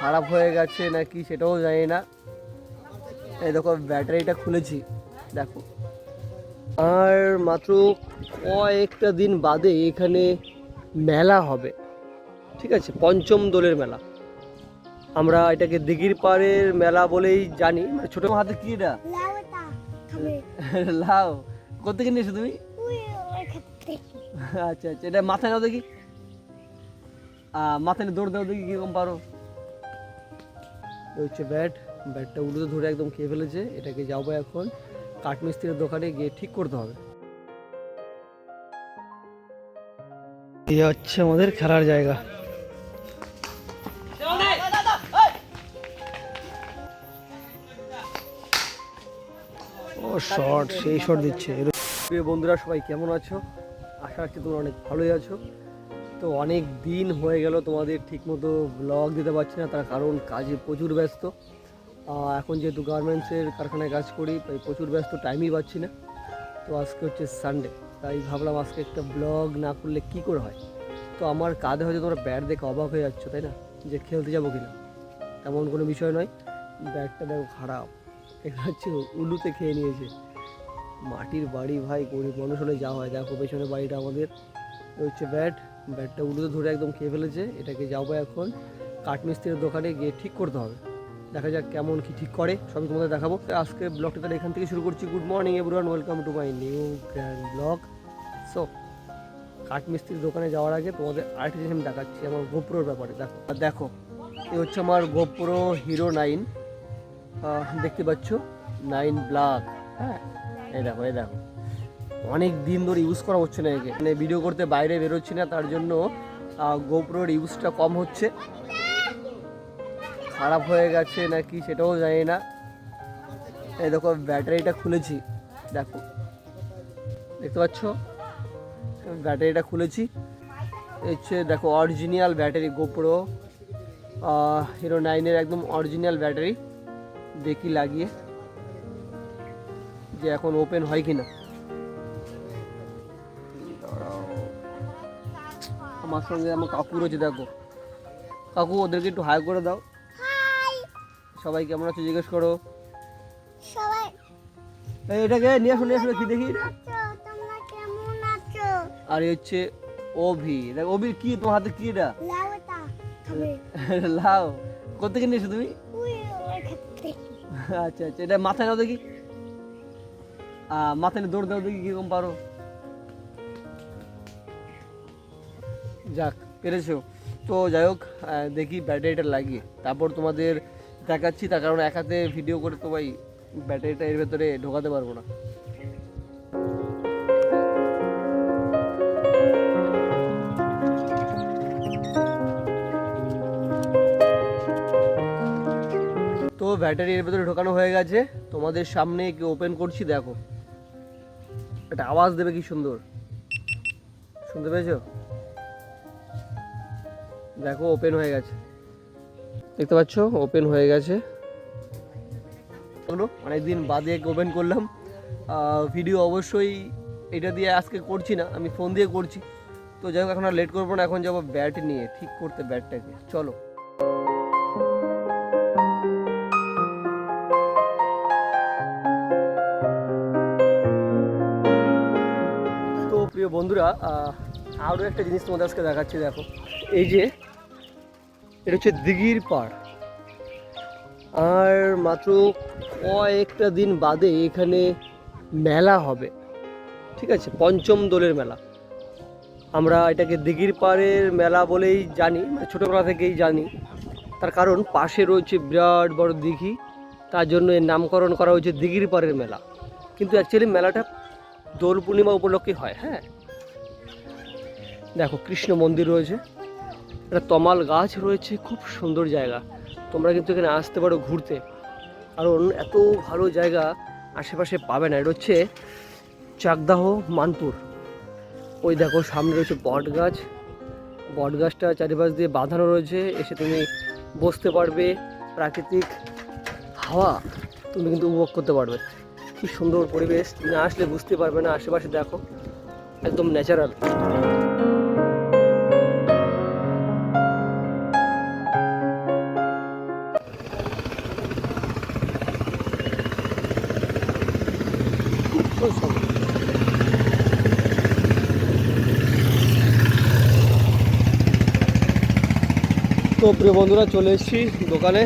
খারাপ হয়ে গেছে নাকি সেটাও জানি না। এই দেখো ব্যাটারিটা খুলেছি দেখো। আর মাত্র কয়েকটা দিন বাদে এখানে মেলা হবে ঠিক আছে? পঞ্চম দোলের মেলা। আমরা এটাকে দিঘির পাড়ের মেলা বলেই জানি। মানে ছোটো হাতে কি এটা? লাও কোথেকে নিয়েছো তুমি? আচ্ছা আচ্ছা। এটা মাথায় নাও দেখি। মাথায় দৌড় দাও দেখি কীরকম পারো। হচ্ছে ব্যাট, ব্যাটটা উল্টো ধরে একদম খেয়ে ফেলেছে, এটাকে যাব এখন কাঠমিস্ত্রির দোকানে গিয়ে ঠিক করতে হবে। এই হচ্ছে আমাদের খেলার জায়গা। ও শর্ট সেই শর্ট দিচ্ছে। বন্ধুরা, সবাই কেমন আছো? আশা রাখছি তোমরা অনেক ভালোই আছো। তো অনেক দিন হয়ে গেল তোমাদের ঠিকমতো ব্লগ দিতে পারছি না, তার কারণ কাজে প্রচুর ব্যস্ত। এখন যেহেতু গার্মেন্টসের কারখানায় কাজ করি, তাই প্রচুর ব্যস্ত টাইমই পাচ্ছি না। তো আজকে হচ্ছে সানডে তাই ভাবলাম আজকে একটা ব্লগ না করলে কি করে হয়? তো আমার কাঁধে হয়তো তোমরা ব্যাট দেখে অবাক হয়ে যাচ্ছ, তাই না? যে খেলতে যাব কিনা? এমন কোনো বিষয় নয়। ব্যাটটা দেখো খারাপ। এটা হচ্ছে উলুতে খেয়ে নিয়েছে। মাটির বাড়ি ভাই, গরিব মানুষ হলে যা হয়। দেখো পেছনে বাড়িটা আমাদের। হচ্ছে ব্যাট ব্যাটটা উলুতে ধরে একদম খেয়ে ফেলেছে। এটাকে যাব এখন কাঠমিস্ত্রির দোকানে গিয়ে ঠিক করতে হবে। দেখা যাক কেমন কি ঠিক করে, সবই তোমাদের দেখাবো। আজকে ব্লগটা তাহলে এখান থেকে শুরু করছি। Good morning everyone welcome to my new grand vlog so কাঠমিস্ত্রির দোকানে যাওয়ার আগে তোমাদের আরেকটা জিনিস আমি দেখাচ্ছি, আমার গোপ্রোর ব্যাপারে। দেখো, আর দেখো, এ হচ্ছে আমার গোপ্রো হিরো নাইন দেখতে পাচ্ছ? নাইন ব্ল্যাক হ্যাঁ? এই দেখো এই দেখো। অনেক দিন ধরে ইউজ করা হচ্ছে না একে। মানে ভিডিও করতে বাইরে বেরোচ্ছি না, তার জন্য গোপ্রোর ইউজটা কম হচ্ছে। খারাপ হয়ে গেছে নাকি সেটাও জানি না। এই দেখো, ব্যাটারিটা খুলেছি। দেখো। দেখতে পাচ্ছ? ব্যাটারিটা খুলেছি। হচ্ছে, দেখো অরিজিনাল ব্যাটারি গোপ্রো হিরো নাইনের একদম অরিজিনাল ব্যাটারি। দেখি লাগিয়ে যে এখন ওপেন হয় কি না আমার সঙ্গে আমার কাকু রয়েছে দেখো। কাকু ওদেরকে একটু হাই করে দাও। সবাই কেমন আছে জিজ্ঞেস করো। সবাই এই এটাকে নিয়ে আসো নিয়ে আসো কি দেখি। আর এই হচ্ছে ওভি দেখ ওভি কি তোমার হাতে কি এটা? লাও কোথেকে নিয়েছো তুমি? আচ্ছা আচ্ছা এটা মাথায় নাও দেখি। মাথায় নিয়ে দৌড় দাও দেখি কীরকম পারো। যাক, পেরেছ? তো যাই হোক দেখি ব্যাটারিটা লাগিয়ে। তারপর তোমাদের দেখাচ্ছি, তার কারণ এক হাতে ভিডিও করে তো ভাই ব্যাটারিটা এর ভেতরে ঢোকাতে পারব না। তো ব্যাটারি এর ভেতরে ঢোকানো হয়ে গেছে। তোমাদের সামনে কি ওপেন করছি, দেখো। একটা আওয়াজ দেবে কি সুন্দর? শুনতে পেয়েছ? দেখো ওপেন হয়ে গেছে। দেখতে পাচ্ছ? ওপেন হয়ে গেছে। অনেকদিন বাদে ওপেন করলাম। ভিডিও অবশ্যই এটা দিয়ে আজকে করছি না, আমি ফোন দিয়ে করছি। তো যাই এখন আর লেট করব না, এখন যাব ব্যাট নিয়ে, ঠিক করতে ব্যাটটাকে চলো। তো প্রিয় বন্ধুরা আরও একটা জিনিস তোমাদের আজকে দেখাচ্ছি, দেখো। এই যে এটা হচ্ছে দিঘির পাড়। আর মাত্র কয়েকটা দিন বাদে এখানে মেলা হবে। ঠিক আছে, পঞ্চম দোলের মেলা। আমরা এটাকে দিঘির পাড়ের মেলা বলেই জানি মানে ছোটোবেলা থেকেই জানি। তার কারণ পাশে রয়েছে বিরাট বড় দিঘি, তার জন্য এর নামকরণ করা হয়েছে দিঘির পাড়ের মেলা। কিন্তু অ্যাকচুয়ালি মেলাটা দোল পূর্ণিমা উপলক্ষে হয় হ্যাঁ? দেখো, কৃষ্ণ মন্দির রয়েছে। একটা তমাল গাছ রয়েছে, খুব সুন্দর জায়গা। তোমরা কিন্তু এখানে আসতে পারো ঘুরতে। কারণ এত ভালো জায়গা আশেপাশে পাবে না। এটা হচ্ছে চাকদাহ মানপুর ওই দেখো, সামনে রয়েছে বট গাছ। বট গাছটা চারিপাশ দিয়ে বাঁধানো রয়েছে। এসে তুমি বসতে পারবে। প্রাকৃতিক হাওয়া তুমি কিন্তু উপভোগ করতে পারবে। কি সুন্দর পরিবেশ। তুমি আসলে বুঝতে পারবে না। আশেপাশে দেখো, একদম ন্যাচারাল। তো প্রিয় বন্ধুরা চলে এসেছি দোকানে।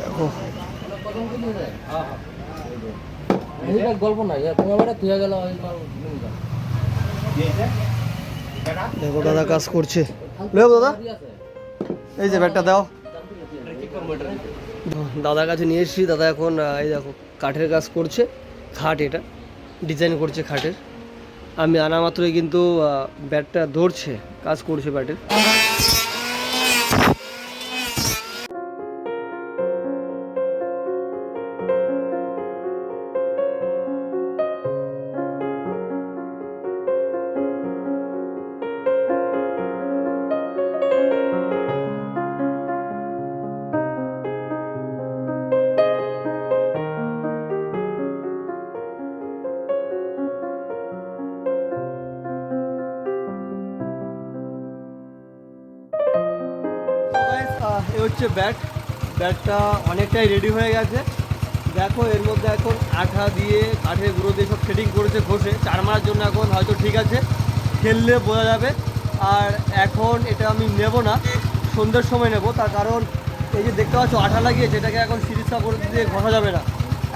দেখো। গল্প না ইয়া তোমার বেটা তুই গেল দেখো দাদা কাজ করছে। দাদা। এই যে ব্যাগটা দাও। দাদার কাছে নিয়ে এসেছি। দাদা এখন এই দেখো, কাঠের কাজ করছে, খাট এটা, ডিজাইন করছে খাটের। আমি আনা মাত্রই কিন্তু ব্যাটটা ধরছে, কাজ করছে ব্যাটের হচ্ছে ব্যাট ব্যাটটা অনেকটাই রেডি হয়ে গেছে। দেখো, এর মধ্যে এখন আঠা দিয়ে কাঠের গুঁড়ো দিয়ে সব সেটিং করেছে ঘষে। চার মারার জন্য এখন হয়তো ঠিক আছে। খেললে বোঝা যাবে। আর এখন এটা আমি নেব না। সন্ধ্যের সময় নেব। তার কারণ এই যে দেখতে পাচ্ছ, আঠা লাগিয়েছে এটাকে এখন সিরিজটা করে দিয়ে ঘষা যাবে না।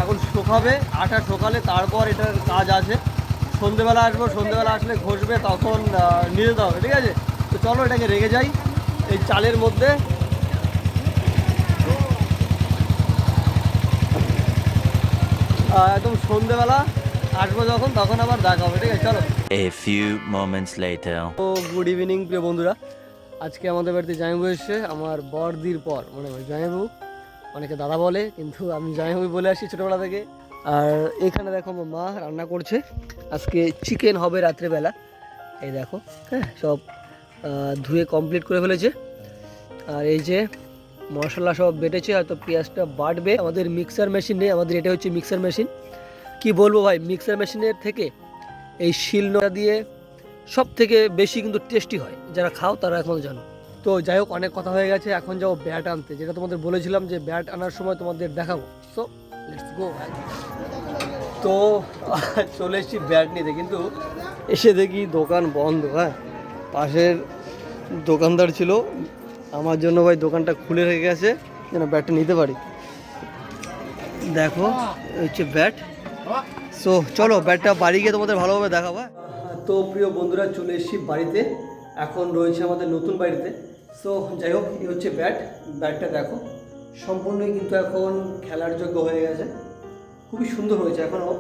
এখন শোকাবে। আঠা শোকালে তারপর এটার কাজ আছে। সন্ধেবেলা আসব। সন্ধেবেলা আসলে ঘষবে, তখন নিয়ে যেতে হবে। ঠিক আছে? তো চলো এটাকে রেখে যাই। এই চালের মধ্যে একদম সন্ধেবেলা আসব যখন তখন আবার দেখা হবে ঠিক আছে? চলো। A few moments later. তো গুড ইভিনিং প্রিয় বন্ধুরা। আজকে আমাদের বাড়িতে জামাইবু এসছে আমার বড়দির পর। মানে জামাইবু অনেকে দাদা বলে কিন্তু আমি জামাইবু বলে আসি ছোটোবেলা থেকে। আর এখানে দেখো আমার মা রান্না করছে। আজকে চিকেন হবে রাত্রেবেলা। এই দেখো হ্যাঁ সব ধুয়ে কমপ্লিট করে ফেলেছে। আর এই যে মশলা সব বেটেছে, হয়তো পেঁয়াজটা বাটবে আমাদের মিক্সার মেশিন নেই আমাদের এটা হচ্ছে মিক্সার মেশিন কি বলব ভাই মিক্সার মেশিনের থেকে এই শিলনোড়া দিয়ে সব থেকে বেশি কিন্তু টেস্টি হয়। যারা খাও তারা এখন জানো। তো যাই হোক, অনেক কথা হয়ে গেছে, এখন যাব ব্যাট আনতে। যেটা তোমাদের বলেছিলাম যে ব্যাট আনার সময় তোমাদের দেখাবো। সো লেটস গো তো, চলে এসেছি ব্যাট নিতে। কিন্তু এসে দেখি দোকান বন্ধ হ্যাঁ। পাশের দোকানদার ছিল আমার জন্য ভাই দোকানটা খুলে রেখে গেছে, যেন ব্যাটটা নিতে পারি। দেখো হচ্ছে ব্যাট। সো চলো, ব্যাটটা বাড়ি গিয়ে তোমাদের ভালোভাবে দেখাবো হ্যাঁ? তো প্রিয় বন্ধুরা, চলে এসেছি বাড়িতে। এখন রয়েছে আমাদের নতুন বাড়িতে। সো যাই হোক, এই হচ্ছে ব্যাট। ব্যাটটা দেখো, সম্পূর্ণই কিন্তু এখন খেলার যোগ্য হয়ে গেছে। খুবই সুন্দর হয়েছে। এখনও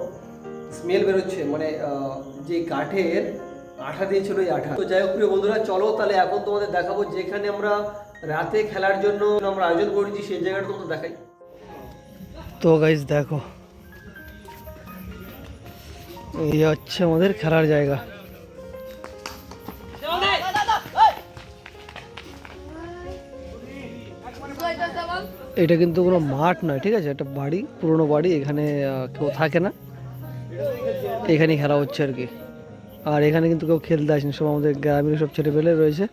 স্মেল বেরোচ্ছে। মানে যে কাঠের আঠা দিয়েছিল ওই আঠা। তো যাই হোক, প্রিয় বন্ধুরা, চলো তাহলে এখন তোমাদের দেখাবো যেখানে আমরা রাতে খেলার জন্য আমরা আয়োজন করেছি, সেই জায়গাটা তোমাদের দেখাই। তো গাইজ দেখো। এই হচ্ছে আমাদের খেলার জায়গা। এটা কিন্তু কোনো মাঠ নয়, ঠিক আছে? একটা বাড়ি, পুরনো বাড়ি, এখানে কেউ থাকে না। এখানেই খেলা হচ্ছে আর কি। আর এখানে কিন্তু কেউ খেলতে আসেনি, সব আমাদের গ্রামের সব ছেলে পেলে রয়েছে।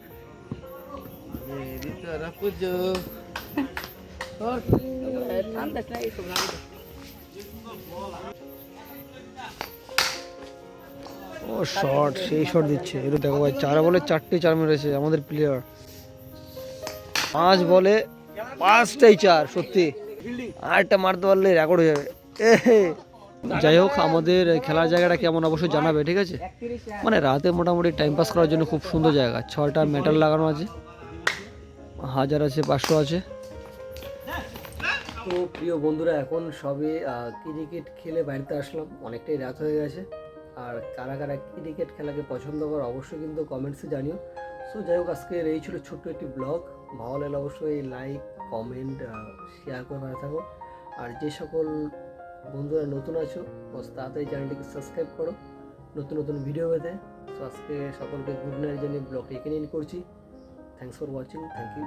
ও শট সেই শট দিচ্ছে। এটা দেখো ভাই, চার বলে চারটে চার মেরেছে আমাদের প্লেয়ার পাঁচ বলে পাঁচটাই চার, সত্যি। আরেকটা মারতে পারলে রেকর্ড হয়ে যাবে। যাই হোক, আমাদের খেলার জায়গাটা কেমন অবশ্যই জানাবে, ঠিক আছে? মানে রাতে মোটামুটি টাইম পাস করার জন্য খুব সুন্দর জায়গা। ছয়টা মেটাল লাগানো আছে। হাজার আছে, পাঁচশো আছে। তো প্রিয় বন্ধুরা, এখন সবে ক্রিকেট খেলে বাড়িতে আসলাম। অনেকটাই রাত হয়ে গেছে। আর কারা কারা ক্রিকেট খেলাকে পছন্দ করো অবশ্যই কিন্তু কমেন্টসে জানিও। সো যাই হোক, আজকের এই ছিল ছোট্ট একটি ব্লগ ভালো লাগলে অবশ্যই লাইক কমেন্ট শেয়ার করে থাকো। আর যে সকল বন্ধুরা নতুন আছো, বস তাড়াতাড়ি চ্যানেলটিকে সাবস্ক্রাইব করো। নতুন নতুন ভিডিও পেতে। সো আজকে সকলকে গুড নাইট জানিয়ে ব্লগটি এখানে ইন করছি। Thanks for watching thank you